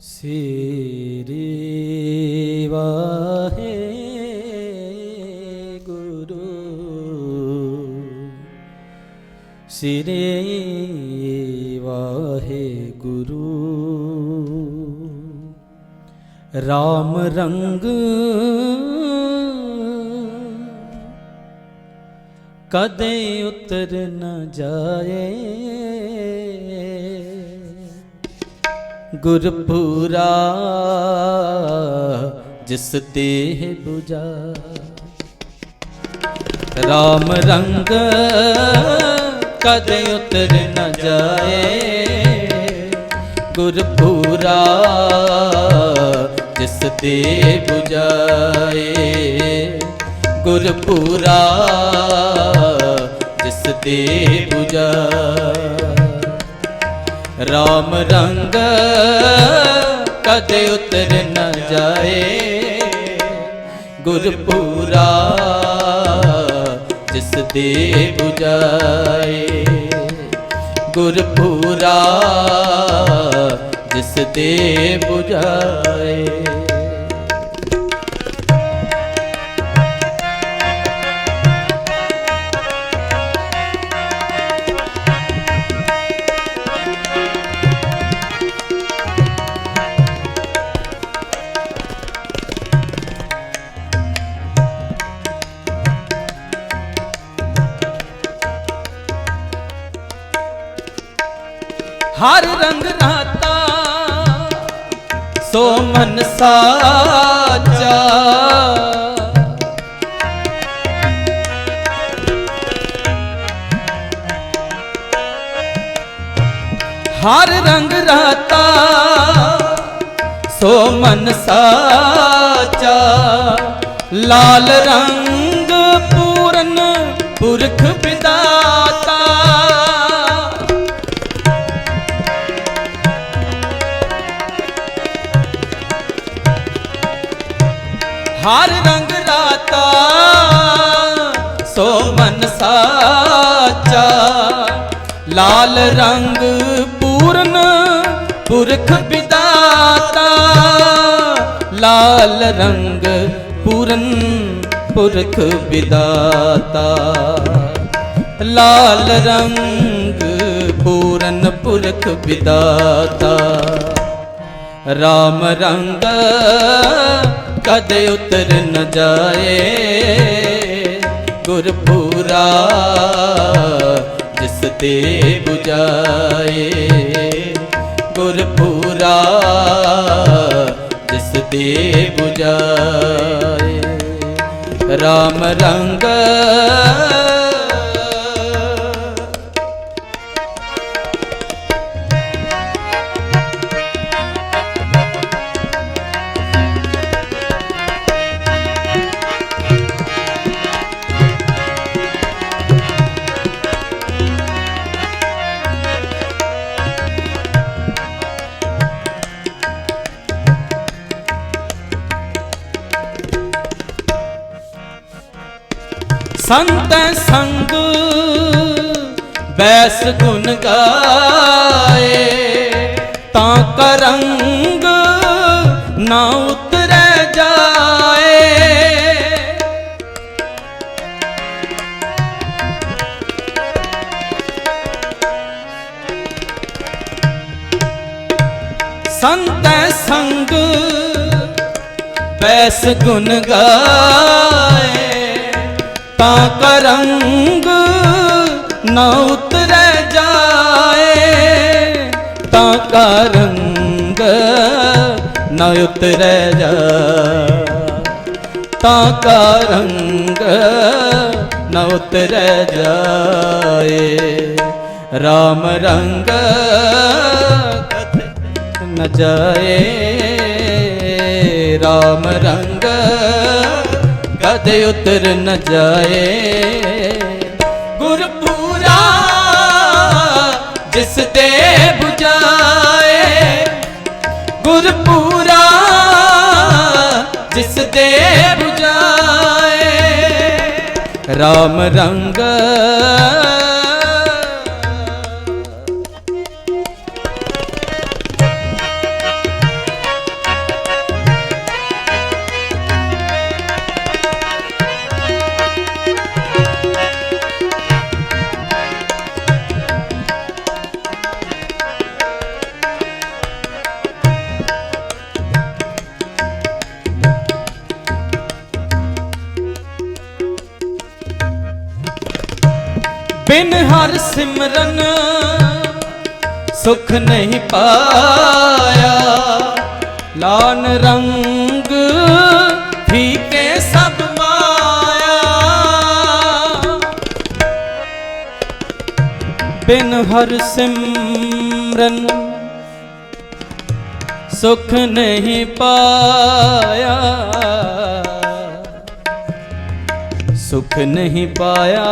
ਸ੍ਰੀ ਵਾਹਿਗੁਰੂ ਸ੍ਰੀ ਵਾਹਿਗੁਰੂ ਰਾਮ ਰੰਗ ਕਦੇ ਉਤਰ ਨ ਜਾਏ। ਗੁਰਪੂਰਾ, ਜਿਸ ਦੇਹ 부ਜਾ RAM ਰੰਗ ਕਦੇ ਉਤਰ ਨਾ ਜਾਏ। ਗੁਰਪੂਰਾ, ਜਿਸ ਦੇਹ 부ਜਾਏ ਗੁਰਪੂਰਾ, ਜਿਸ ਦੇਹ 부ਜਾ ਰਾਮ ਰੰਗ ਕਦੇ ਉਤਰ ਨਾ ਜਾਏ। ਗੁਰਪੂਰਾ ਜਿਸ ਦੇ 부ਜਾਏ ਗੁਰਪੂਰਾ ਜਿਸ ਦੇ 부ਜਾਏ ਹਰ ਰੰਗ ਰਾਤਾ ਸੋ ਮਨ ਸਾਚਾ। ਹਰ ਰੰਗ ਰਾਤਾ ਸੋ ਮਨ ਸਾਚਾ। ਲਾਲ ਰੰਗ ਪੂਰਨ ਪੁਰਖ ਹਰ ਰੰਗ ਰਾਤਾ, ਸੋ ਮਨ ਸਾਚਾ। ਲਾਲ ਰੰਗ ਪੂਰਨ ਪੁਰਖ ਵਿਦਾਤਾ। ਲਾਲ ਰੰਗ ਪੂਰਨ ਪੁਰਖ ਵਿਦਾਤਾ। ਲਾਲ ਰੰਗ ਪੂਰਨ ਪੁਰਖ ਵਿਦਾਤਾ। ਰਾਮ ਰੰਗ ਕਦੇ ਉਤਰ ਨ ਜਾਏ। ਗੁਰਪੂਰਾ ਜਿਸ ਤੇ 부ਜਾਏ ਗੁਰਪੂਰਾ ਜਿਸ ਤੇ 부ਜਾਏ RAM ਰੰਗ ਸੰਤ ਸੰਗ ਬੈਸ ਗੁਣ ਗਾਏ। ਤਾਂ ਕਰੰਗ ਨਾ ਉਤਰੈ ਜਾਏ। ਸੰਤ ਸੰਗ ਬੈਸ ਗੁਣ ਗਾਏ। ਤਾਂ ਕਰੰਗ ਨਾ ਉਤਰੈ ਜਾਏ। ਤਾਂ ਕਰੰਗ ਨਾ ਉਤਰੈ ਜਾ ਤਾਂ ਕਰੰਗ ਨਾ ਉਤਰੈ ਜਾਏ। RAM ਰੰਗ ਨ ਜਾਏ RAM ਰੰਗ ਕਦੇ ਉਤਰ ਨ ਜਾਏ। ਗੁਰਪੂਰਾ ਜਿਸ ਤੇ 부ਜਾਏ ਗੁਰਪੂਰਾ ਜਿਸ ਤੇ 부ਜਾਏ ਰਾਮ ਰੰਗ ਬਿਨ ਹਰ ਸਿਮਰਨ ਸੁਖ ਨਹੀਂ ਪਾਇਆ। ਲਾਨ ਰੰਗ ਫੀਕੇ ਸਭ ਮਾਇਆ। ਬਿਨ ਹਰ ਸਿਮਰਨ ਸੁਖ ਨਹੀਂ ਪਾਇਆ। ਸੁਖ ਨਹੀਂ ਪਾਇਆ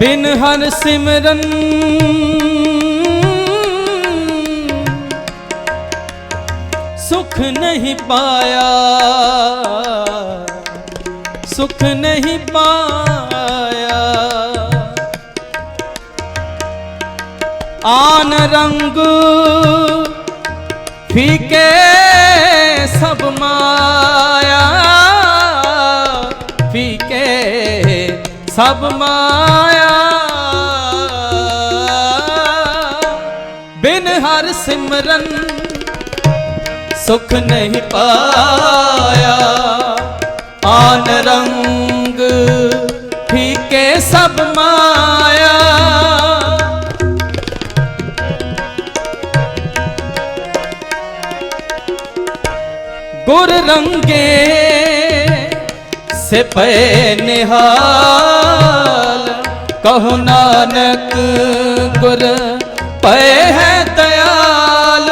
ਬਿਨ ਹਰ ਸਿਮਰਨ ਸੁਖ ਨਹੀਂ ਪਾਇਆ ਸੁਖ ਨਹੀਂ ਪਾਇਆ ਆਨ ਰੰਗ ਫੀਕੇ ਸਭ ਮਾਇਆ ਫੀਕੇ ਸਭ ਮਾਇਆ। ਬਿਨ ਹਰ ਸਿਮਰਨ ਸੁਖ ਨਹੀਂ ਪਾਇਆ। ਆਨ ਰੰਗ ਫੀਕੇ ਸਭ ਮਾਇਆ। ਗੁਰ ਰੰਗੇ ਸੇ ਪਏ ਨਿਹਾਲ ਕਹੋ ਨਾਨਕ ਗੁਰ ਪਏ ਹੈ ਦਇਆਲ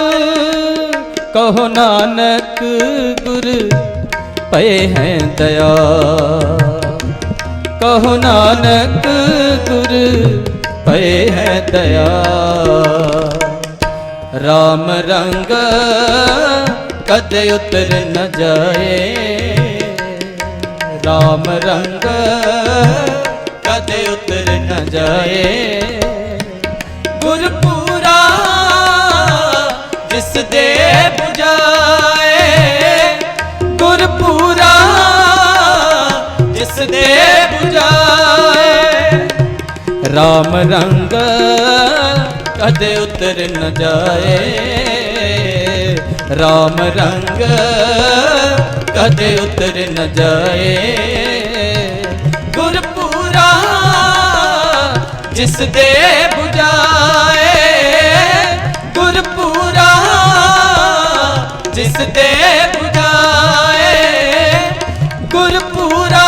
ਕਹੋ ਨਾਨਕ ਗੁਰ ਪਏ ਹੈ ਦਇਆਲ ਕਹੋ ਨਾਨਕ ਗੁਰ ਪਏ ਹੈ ਦਇਆਲ ਰਾਮ ਰੰਗ ਕਦੇ ਉਤਰ ਨ ਜਾਏ। ਰਾਮ ਰੰਗ ਕਦੇ ਉਤਰ ਨ ਜਾਏ। ਗੁਰਪੂਰਾ ਜਿਸ ਦੇ 부ਜਾਏ ਗੁਰਪੂਰਾ ਜਿਸ ਦੇ 부ਜਾਏ ਰਾਮ ਰੰਗ ਕਦੇ ਉਤਰ ਨ ਜਾਏ। ਰਾਮ ਰੰਗ ਕਦੇ ਉਤਰ ਨ ਜਾਏ। ਗੁਰ ਪੂਰਾ ਜਿਸ ਦੇ 부ਜਾਏ ਗੁਰ ਪੂਰਾ ਜਿਸ ਦੇ 부ਜਾਏ ਗੁਰ ਪੂਰਾ